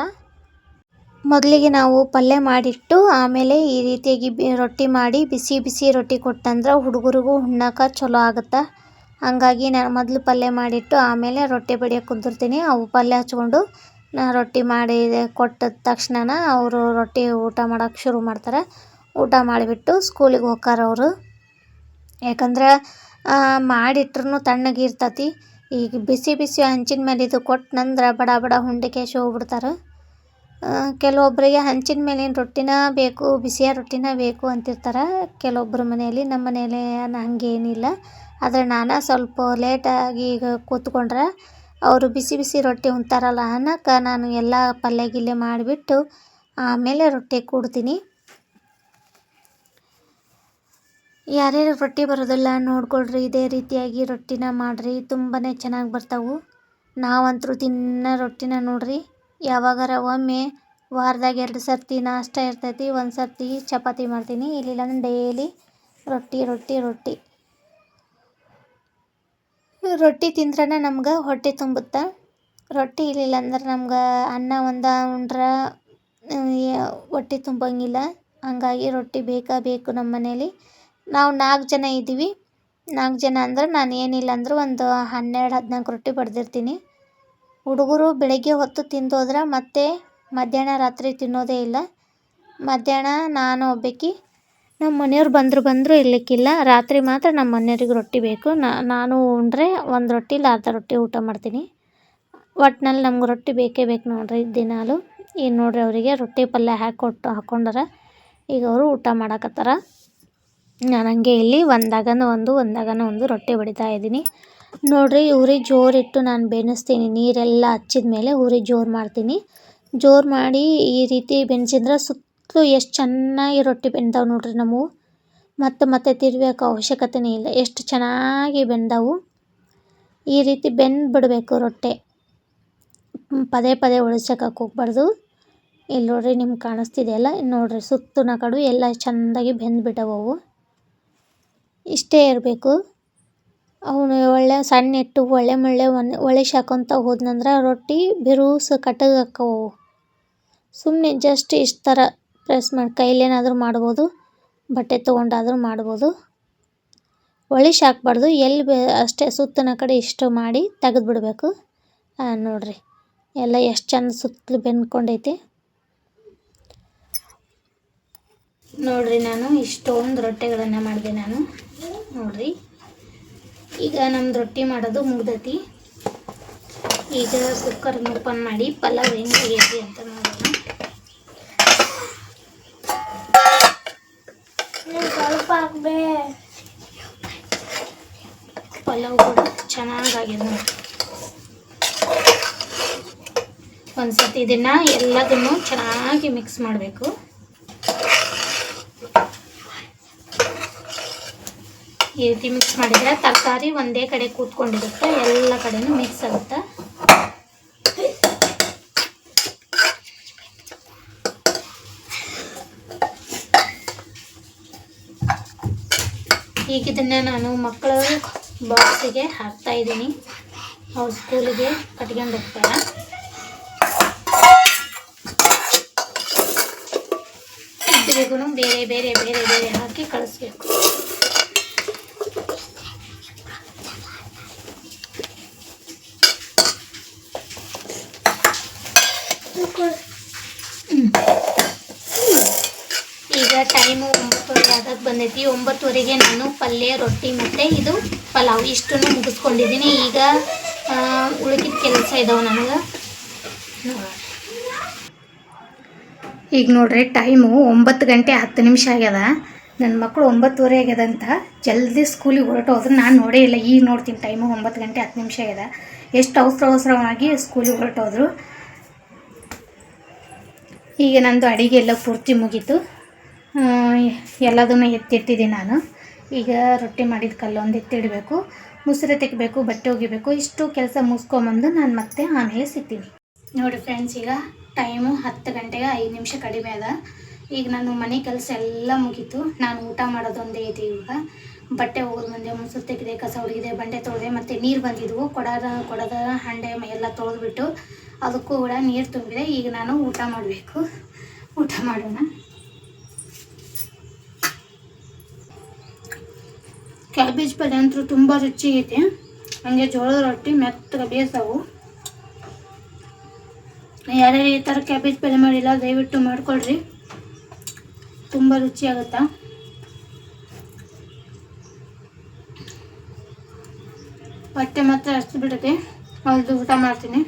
ಮೊದಲಿಗೆ ನಾವು ಪಲ್ಯ ಮಾಡಿಟ್ಟು ಆಮೇಲೆ ಈ ರೀತಿಯಾಗಿ ಬಿ, ರೊಟ್ಟಿ ಮಾಡಿ ಬಿಸಿ ಬಿಸಿ ರೊಟ್ಟಿ ಕೊಟ್ಟಂದ್ರೆ ಹುಡುಗರಿಗೂ ಉಣ್ಣಕ್ಕೆ ಚಲೋ ಆಗುತ್ತೆ. ಹಾಗಾಗಿ ನಾನು ಮೊದಲು ಪಲ್ಯ ಮಾಡಿಟ್ಟು ಆಮೇಲೆ ರೊಟ್ಟಿ ಬಡಿಯೋಕೆ ಕುಂದಿರ್ತೀನಿ ಅವು ಪಲ್ಯ ಹಚ್ಕೊಂಡು ನಾ ರೊಟ್ಟಿ ಮಾಡಿ ಕೊಟ್ಟ ತಕ್ಷಣ ಅವರು ರೊಟ್ಟಿ ಊಟ ಮಾಡೋಕ್ಕೆ ಶುರು ಮಾಡ್ತಾರೆ. ಊಟ ಮಾಡಿಬಿಟ್ಟು ಸ್ಕೂಲಿಗೆ ಹೋಗ್ತಾರೆ ಅವರು. ಯಾಕಂದ್ರೆ ಮಾಡಿಟ್ರೂ ತಣ್ಣಗಿರ್ತತಿ ಈಗ ಬಿಸಿ ಬಿಸಿ ಹಂಚಿನ ಮೇಲೆ ಇದು ಕೊಟ್ಟನಂದ್ರೆ ಬಡ ಬಡ ಹುಂಡಿಕೆ ಹೋಗ್ಬಿಡ್ತಾರೆ. ಕೆಲವೊಬ್ಬರಿಗೆ ಹಂಚಿನ ಮೇಲಿನ ರೊಟ್ಟಿನ ಬೇಕು ಬಿಸಿಯ ರೊಟ್ಟಿನ ಬೇಕು ಅಂತಿರ್ತಾರೆ. ಕೆಲವೊಬ್ಬರ ಮನೆಯಲ್ಲಿ ನಮ್ಮ ಮನೆಯಲ್ಲಿ ಹಾಗೇನಿಲ್ಲ ಆದರೆ ನಾನು ಸ್ವಲ್ಪ ಲೇಟಾಗಿ ಈಗ ಕೂತ್ಕೊಂಡ್ರೆ ಅವರು ಬಿಸಿ ಬಿಸಿ ರೊಟ್ಟಿ ಉಣ್ತಾರಲ್ಲ ಅನ್ನಕ್ಕೆ ನಾನು ಎಲ್ಲ ಪಲ್ಯ ಗಿಲ್ಲೆ ಮಾಡಿಬಿಟ್ಟು ಆಮೇಲೆ ರೊಟ್ಟಿ ಕೂಡ್ತೀನಿ. ಯಾರ್ಯಾರು ರೊಟ್ಟಿ ಬರೋದಿಲ್ಲ ನೋಡ್ಕೊಳ್ರಿ, ಇದೇ ರೀತಿಯಾಗಿ ರೊಟ್ಟಿನ ಮಾಡಿರಿ. ತುಂಬಾ ಚೆನ್ನಾಗಿ ಬರ್ತಾವೆ. ನಾವಂತರೂ ದಿನ ರೊಟ್ಟಿನ ನೋಡ್ರಿ. ಯಾವಾಗಾರ ಒಮ್ಮೆ ವಾರದಾಗ ಎರಡು ಸರ್ತಿ ನಾಷ್ಟ ಇರ್ತೈತಿ, ಒಂದು ಸರ್ತಿ ಚಪಾತಿ ಮಾಡ್ತೀನಿ. ಇಲ್ಲಿಲ್ಲ ಅಂದ್ರೆ ಡೈಲಿ ರೊಟ್ಟಿ ರೊಟ್ಟಿ ರೊಟ್ಟಿ. ರೊಟ್ಟಿ ತಿಂದ್ರೆ ನಮ್ಗೆ ಹೊಟ್ಟೆ ತುಂಬುತ್ತೆ. ರೊಟ್ಟಿ ಇಲ್ಲಿಲ್ಲ ಅಂದ್ರೆ ನಮ್ಗೆ ಅನ್ನ ಒಂದು ಉಂಡ್ರೆ ಹೊಟ್ಟೆ ತುಂಬಂಗಿಲ್ಲ. ಹಂಗಾಗಿ ರೊಟ್ಟಿ ಬೇಕಾ ಬೇಕು ನಮ್ಮ ಮನೇಲಿ. ನಾವು ನಾಲ್ಕು ಜನ ಇದ್ದೀವಿ. ನಾಲ್ಕು ಜನ ಅಂದ್ರೆ ನಾನು ಏನಿಲ್ಲ ಅಂದರೂ ಒಂದು ಹನ್ನೆರಡು, ಹದಿನಾಲ್ಕು ರೊಟ್ಟಿ ಬಡ್ದಿರ್ತೀನಿ. ಹುಡುಗರು ಬೆಳಗ್ಗೆ ಹೊತ್ತು ತಿಂದೋದ್ರೆ ಮತ್ತೆ ಮಧ್ಯಾಹ್ನ ರಾತ್ರಿ ತಿನ್ನೋದೇ ಇಲ್ಲ. ಮಧ್ಯಾಹ್ನ ನಾನು ಒಬ್ಬಾಕಿ. ನಮ್ಮ ಮನೆಯವ್ರು ಬಂದರು ಬಂದರು ಇರ್ಲಿಕ್ಕಿಲ್ಲ. ರಾತ್ರಿ ಮಾತ್ರ ನಮ್ಮ ಮನೆಯವ್ರಿಗೆ ರೊಟ್ಟಿ ಬೇಕು. ನಾನು ಉಂಡ್ರೆ ಒಂದು ರೊಟ್ಟಿ ಇಲ್ಲ, ಅರ್ಧ ರೊಟ್ಟಿ ಊಟ ಮಾಡ್ತೀನಿ. ಒಟ್ನಲ್ಲಿ ನಮ್ಗೆ ರೊಟ್ಟಿ ಬೇಕೇ ಬೇಕು ನೋಡಿರಿ ದಿನಾಲು. ಈಗ ನೋಡಿರಿ ಅವರಿಗೆ, ರೊಟ್ಟಿ ಪಲ್ಯ ಹಾಕ್ಕೊಟ್ಟು ಹಾಕ್ಕೊಂಡಾರ ಈಗ ಅವರು ಊಟ ಮಾಡಕತ್ತಾರ. ನಾನು ಹಂಗೆ ಇಲ್ಲಿ ಒಂದಾಗನ ಒಂದು ಒಂದಾಗನ ಒಂದು ರೊಟ್ಟಿ ಬಡಿತಾ ಇದ್ದೀನಿ. ನೋಡಿರಿ, ಉರಿ ಜೋರಿಟ್ಟು ನಾನು ಬೆನೆಸ್ತೀನಿ. ನೀರೆಲ್ಲ ಹಚ್ಚಿದ ಮೇಲೆ ಉರಿ ಜೋರು ಮಾಡ್ತೀನಿ. ಜೋರು ಮಾಡಿ ಈ ರೀತಿ ಬೆನ್ಸಿದ್ರೆ ಸುತ್ತಲೂ ಎಷ್ಟು ಚೆನ್ನಾಗಿ ರೊಟ್ಟಿ ಬೆಂದಾವೆ ನೋಡ್ರಿ ನಮ್ಮವು ಮತ್ತೆ ಮತ್ತೆ ತಿರ್ಬೇಕು ಅವಶ್ಯಕತೆನೇ ಇಲ್ಲ. ಎಷ್ಟು ಚೆನ್ನಾಗಿ ಬೆಂದವು. ಈ ರೀತಿ ಬೆಂದು ಬಿಡಬೇಕು ರೊಟ್ಟಿ. ಪದೇ ಪದೇ ಉಳಿಸಕ್ಕೆ ಹೋಗ್ಬಾರ್ದು. ಇಲ್ಲಿ ನೋಡ್ರಿ ನಿಮ್ಗೆ ಕಾಣಿಸ್ತಿದೆಯಲ್ಲ ನೋಡ್ರಿ ಸುತ್ತನ ಕಡು ಎಲ್ಲ ಚೆಂದಾಗಿ ಬೆಂದ್ಬಿಟ್ಟವು ಇಷ್ಟೇ ಇರಬೇಕು. ಅವನು ಒಳ್ಳೆ ಸಣ್ಣ ಇಟ್ಟು ಒಳ್ಳೆ ಮಳ್ಳೆ ಒನ್ ಒಳೆ ಶಾಕೊಂತ ಹೋದ್ನಂದ್ರೆ ರೊಟ್ಟಿ ಬಿರುಸು ಕಟ್ಟಗಾಕ್ಕವು ಸುಮ್ಮನೆ ಜಸ್ಟ್ ಇಷ್ಟು ಥರ ಪ್ರೆಸ್ ಮಾಡಿ, ಕೈಲೇನಾದರೂ ಮಾಡ್ಬೋದು, ಬಟ್ಟೆ ತೊಗೊಂಡಾದರೂ ಮಾಡ್ಬೋದು. ಒಳ್ಳೆ ಹಾಕ್ಬಾರ್ದು ಎಲ್ಲಿ ಬೇ, ಅಷ್ಟೇ ಸುತ್ತನ ಕಡೆ ಇಷ್ಟು ಮಾಡಿ ತೆಗೆದು ಬಿಡಬೇಕು ನೋಡಿರಿ. ಎಲ್ಲ ಎಷ್ಟು ಚೆಂದ ಸುತ್ತಲೂ ಬೆಂದ್ಕೊಂಡೈತಿ. ನೋಡಿರಿ ನಾನು ಇಷ್ಟೊಂದು ರೊಟ್ಟಿಗಳನ್ನು ಮಾಡಿದೆ ನಾನು. ನೋಡ್ರಿ. ಈಗ ನಮ್ದು ರೊಟ್ಟಿ ಮಾಡೋದು ಮುಗ್ದತಿ. ಈಗ ಕುಕ್ಕರ್ನ ಓಪನ್ ಮಾಡಿ ಪಲಾವ್ ಹೆಂಗಾಗೈತಿ ಅಂತ ನೋಡೋಣ. ಪಲಾವ್ ಕೂಡ ಚೆನ್ನಾಗಾಗಿದೆ ನೋಡಿ. ಒಂದ್ಸತಿ ಇದನ್ನು ಎಲ್ಲದನ್ನು ಚೆನ್ನಾಗಿ ಮಿಕ್ಸ್ ಮಾಡಬೇಕು. ಈ ರೀತಿ ಮಿಕ್ಸ್ ಮಾಡಿದರೆ ತರಕಾರಿ ಒಂದೇ ಕಡೆ ಕೂತ್ಕೊಂಡಿರುತ್ತೆ, ಎಲ್ಲ ಕಡೆನೂ ಮಿಕ್ಸ್ ಆಗುತ್ತೆ. ಈಗ ಇದನ್ನು ನಾನು ಮಕ್ಕಳ ಬಾಕ್ಸಿಗೆ ಹಾಕ್ತಾ ಇದ್ದೀನಿ. ಅವ್ರ ಸ್ಕೂಲಿಗೆ ಕಟ್ಕೊಂಡು ಹೋಗ್ತಾರೆ. ಇಬ್ಬರಿಗೂ ಬೇರೆ ಬೇರೆ ಬೇರೆ ಬೇರೆ ಹಾಕಿ ಕಳಿಸ್ಬೇಕು ಈಗ ಟೈಮು ಒಂಬತ್ತು ಒಂಬತ್ತುವರೆ ಆಗಕ್ಕೆ ಬಂದೈತಿ. ಒಂಬತ್ತುವರೆಗೆ ನಾನು ಪಲ್ಯ, ರೊಟ್ಟಿ ಮತ್ತು ಇದು ಪಲಾವ್ ಇಷ್ಟನ್ನು ಮುಗಿಸ್ಕೊಂಡಿದ್ದೀನಿ. ಈಗ ಉಳಿದ ಕೆಲಸ ಇದಾವೆ ನನಗೆ. ಈಗ ನೋಡ್ರಿ, ಟೈಮು ಒಂಬತ್ತು ಗಂಟೆ ಹತ್ತು ನಿಮಿಷ ಆಗ್ಯದ. ನನ್ನ ಮಕ್ಕಳು ಒಂಬತ್ತುವರೆ ಆಗ್ಯದಂತ ಜಲ್ದಿ ಸ್ಕೂಲಿಗೆ ಹೊರಟೋದ್ರೆ. ನಾನು ನೋಡೇ ಇಲ್ಲ, ಈಗ ನೋಡ್ತೀನಿ ಟೈಮು ಒಂಬತ್ತು ಗಂಟೆ ಹತ್ತು ನಿಮಿಷ ಆಗ್ಯದ. ಎಷ್ಟು ಅವಸರ ಅವಸರವಾಗಿ ಸ್ಕೂಲಿಗೆ ಹೊರಟೋದ್ರು. ಈಗ ನಂದು ಅಡಿಗೆ ಎಲ್ಲ ಪೂರ್ತಿ ಮುಗೀತು. ಎಲ್ಲದನ್ನು ಎತ್ತಿಟ್ಟಿದ್ದೀನಿ ನಾನು. ಈಗ ರೊಟ್ಟಿ ಮಾಡಿದ ಕಲ್ಲೊಂದು ಎತ್ತಿಡಬೇಕು. ಮುಸುರೆ ತೆಗಿಬೇಕು, ಬಟ್ಟೆ ಒಗಿಬೇಕು. ಇಷ್ಟು ಕೆಲಸ ಮುಗಿಸ್ಕೊಂಬಂದು ನಾನು ಮತ್ತೆ ಆಮೇಲೆ ಸಿಗ್ತೀನಿ. ನೋಡಿ ಫ್ರೆಂಡ್ಸ್ ಈಗ ಟೈಮು ಹತ್ತು ಗಂಟೆಗೆ ಐದು ನಿಮಿಷ ಕಡಿಮೆ ಅದ. ಈಗ ನಾನು ಮನೆ ಕೆಲಸ ಎಲ್ಲ ಮುಗೀತು. ನಾನು ಊಟ ಮಾಡೋದೊಂದೇ ಇದೆ ಈಗ ಬಟ್ಟೆ ಹೋಗೋದು ಮುಂದೆ ಮುಸುರು ತೆಗೆದೆ, ಕಸ ಹೊಡಿದೆ ಬಂಡೆ ತೊಳೆದೆ, ಮತ್ತು ನೀರು ಬಂದಿದ್ವು. ಕೊಡದ ಕೊಡದ, ಹಂಡೆ ಎಲ್ಲ ತೊಳೆದ್ಬಿಟ್ಟು ಅದಕ್ಕೂ ಕೂಡ ನೀರು ತುಂಬಿದೆ. ಈಗ ನಾನು ಊಟ ಮಾಡಬೇಕು. ಊಟ ಮಾಡೋಣ. ಕ್ಯಾಬೇಜ್ ಪಲ್ಯ ಅಂತೂ ತುಂಬ ರುಚಿ ಐತಿ. ಹಂಗೆ ಜೋಳದ ರೊಟ್ಟಿ ಮೆತ್ತಗೆ ಬೇಸವು. ಯಾರ್ಯಾರು ಈ ಥರ ಕ್ಯಾಬೇಜ್ ಪಲ್ಯ ಮಾಡಿಲ್ಲ, ದಯವಿಟ್ಟು ಮಾಡ್ಕೊಳ್ರಿ. ತುಂಬ ರುಚಿ ಆಗುತ್ತಾ? ಹೊಟ್ಟೆ ಮಾತ್ರ ಅಷ್ಟು ಬಿಡುತ್ತೆ. ಅದು ಊಟ ಮಾಡ್ತೀನಿ.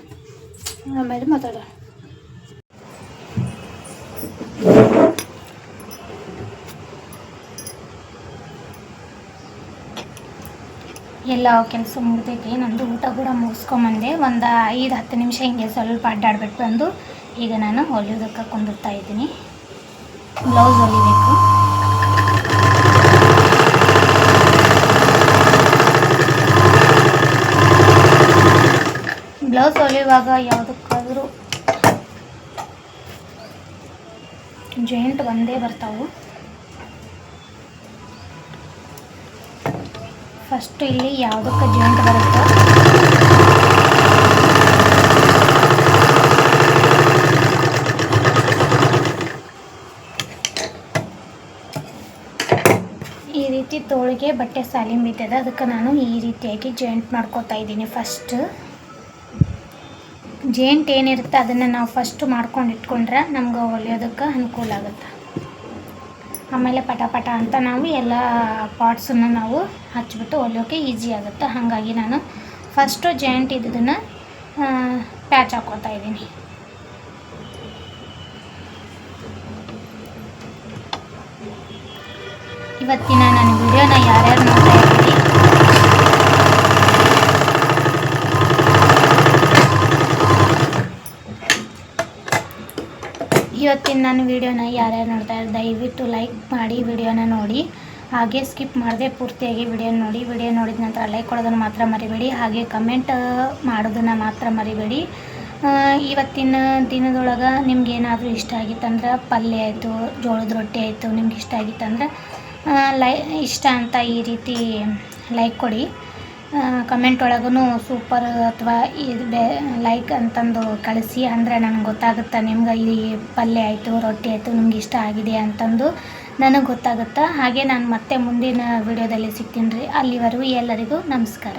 ಆಮೇಲೆ ಮಾತಾಡೋಣ. ಎಲ್ಲ ಕೆಲಸ ಮುಗಿದೈತಿ, ನಂದು ಊಟ ಕೂಡ ಮುಗಿಸ್ಕೊಂಬಂದೆ ಒಂದು ಐದು ಹತ್ತು ನಿಮಿಷ ಹಿಂಗೆ ಸ್ವಲ್ಪ ಅಡ್ಡಾಡ್ಬಿಟ್ಟು ಬಂದು ಈಗ ನಾನು ಹೊಲಿಯೋದಕ್ಕೆ ಕುಂದಿರ್ತಾ ಇದ್ದೀನಿ. ಬ್ಲೌಸ್ ಹೊಲಿಬೇಕು. ಬ್ಲೌಸ್ ಹೊಲಿಯುವಾಗ ಯಾವುದಕ್ಕಾದರೂ ಜಾಯಿಂಟ್ ಒಂದೇ ಬರ್ತಾವು. ಫಸ್ಟ್ ಇಲ್ಲಿ ಯಾವುದಕ್ಕೆ ಜಾಯಿಂಟ್ ಬರುತ್ತೋ? ಈ ರೀತಿ ತೋಳಿಗೆ ಬಟ್ಟೆ ಸಾಲಿ ಬಿದ್ದದ ಅದಕ್ಕೆ ನಾನು ಈ ರೀತಿಯಾಗಿ ಜಾಯಿಂಟ್ ಮಾಡ್ಕೋತಾ ಇದ್ದೀನಿ ಫಸ್ಟ್ ಜೇಂಟ್ ಏನಿರುತ್ತೆ ಅದನ್ನು ನಾವು ಫಸ್ಟ್ ಮಾಡ್ಕೊಂಡು ಇಟ್ಕೊಂಡ್ರೆ ನಮ್ಗೆ ಹೊಲಿಯೋದಕ್ಕೆ ಅನುಕೂಲ ಆಗುತ್ತೆ. ಆಮೇಲೆ ಪಟ ಪಟ ಅಂತ ನಾವು ಎಲ್ಲ ಪಾರ್ಟ್ಸನ್ನು ನಾವು ಹಚ್ಚಿಬಿಟ್ಟು ಹೊಲಿಯೋಕೆ ಈಸಿ ಆಗುತ್ತೆ. ಹಾಗಾಗಿ ನಾನು ಫಸ್ಟು ಜಾಯಿಂಟ್ ಇದ್ದದನ್ನು ಪ್ಯಾಚ್ ಹಾಕ್ಕೊತಾ ಇದ್ದೀನಿ. ಇವತ್ತಿನ ನನ್ನ ವಿಡಿಯೋನ ಯಾರ್ಯಾರು ನೋಡ್ತಾ ಇದ್ದೀರಿ ಇವತ್ತಿನ ನನ್ನ ವಿಡಿಯೋನ ಯಾರ್ಯಾರು ಇದ್ದಾರೆ, ದಯವಿಟ್ಟು ಲೈಕ್ ಮಾಡಿ ವಿಡಿಯೋನ ನೋಡಿ. ಹಾಗೆ ಸ್ಕಿಪ್ ಮಾಡದೆ ಪೂರ್ತಿಯಾಗಿ ವಿಡಿಯೋ ನೋಡಿ. ವಿಡಿಯೋ ನೋಡಿದ ನಂತರ ಲೈಕ್ ಕೊಡೋದನ್ನು ಮಾತ್ರ ಮರಿಬೇಡಿ. ಹಾಗೆ ಕಮೆಂಟ್ ಮಾಡೋದನ್ನು ಮಾತ್ರ ಮರಿಬೇಡಿ. ಇವತ್ತಿನ ದಿನದೊಳಗೆ ನಿಮ್ಗೆ ಏನಾದರೂ ಇಷ್ಟ ಆಗಿತ್ತಂದ್ರೆ ಪಲ್ಯ ಆಯಿತು, ಜೋಳದ ರೊಟ್ಟಿ ಆಯಿತು, ನಿಮ್ಗೆ ಇಷ್ಟ ಆಗಿತ್ತಂದ್ರೆ ಲೈ, ಇಷ್ಟ ಅಂತ ಈ ರೀತಿ ಲೈಕ್ ಕೊಡಿ. ಕಮೆಂಟ್ ಒಳಗೂ ಸೂಪರ್ ಅಥವಾ ಇದು ಬೇ ಲೈಕ್ ಅಂತಂದು ಕಳಿಸಿ. ಅಂದರೆ ನನಗೆ ಗೊತ್ತಾಗುತ್ತೆ ನಿಮ್ಗೆ ಈ ಪಲ್ಯ ಆಯಿತು, ರೊಟ್ಟಿ ಆಯಿತು, ನಿಮ್ಗೆ ಇಷ್ಟ ಆಗಿದೆ ಅಂತಂದು ನನಗೆ ಗೊತ್ತಾಗುತ್ತೆ. ಹಾಗೆ ನಾನು ಮತ್ತೆ ಮುಂದಿನ ವಿಡಿಯೋದಲ್ಲಿ ಸಿಗ್ತೀನಿ ರೀ. ಅಲ್ಲಿವರೆಗೂ ಎಲ್ಲರಿಗೂ ನಮಸ್ಕಾರ.